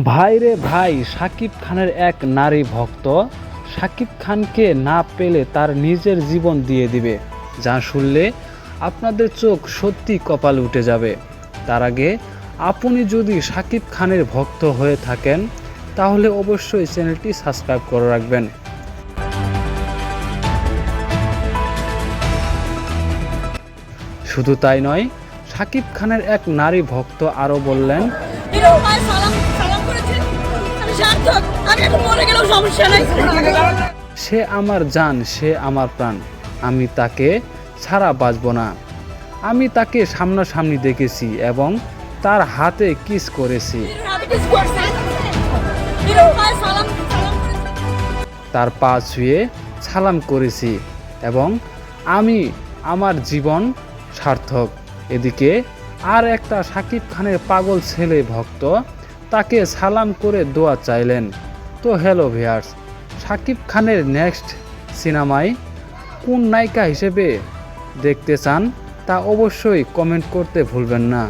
ভাই রে ভাই, সাকিব খানের এক নারী ভক্ত। সাকিব খানকে না পেলে তার নিজের জীবন দিয়ে দিবে। যা শুনলে আপনাদের চোখ সত্যি কপাল উঠে যাবে। তার আগে আপনি যদি সাকিব খানের ভক্ত হয়ে থাকেন, তাহলে অবশ্যই চ্যানেলটি সাবস্ক্রাইব করে রাখবেন। শুধু তাই নয়, সাকিব খানের এক নারী ভক্ত আরও বললেন সমস্যা নাই। সে আমার জান সে আমার প্রাণ। আমি তাকে ছাড়া বাঁচব না। আমি তাকে সামনাসামনি দেখেছি এবং তার হাতে কিস করেছে। তার পা ছুঁয়ে সালাম করেছি এবং আমি আমার জীবন সার্থক। এদিকে আর একটা সাকিব খানের পাগল ছেলে ভক্ত তাকে সালাম করে দোয়া চাইলেন। তো হ্যালো ভিয়ার্স, সাকিব খানের নেক্সট সিনেমায় কোন নায়িকা হিসেবে দেখতে চান তা অবশ্যই কমেন্ট করতে ভুলবেন না।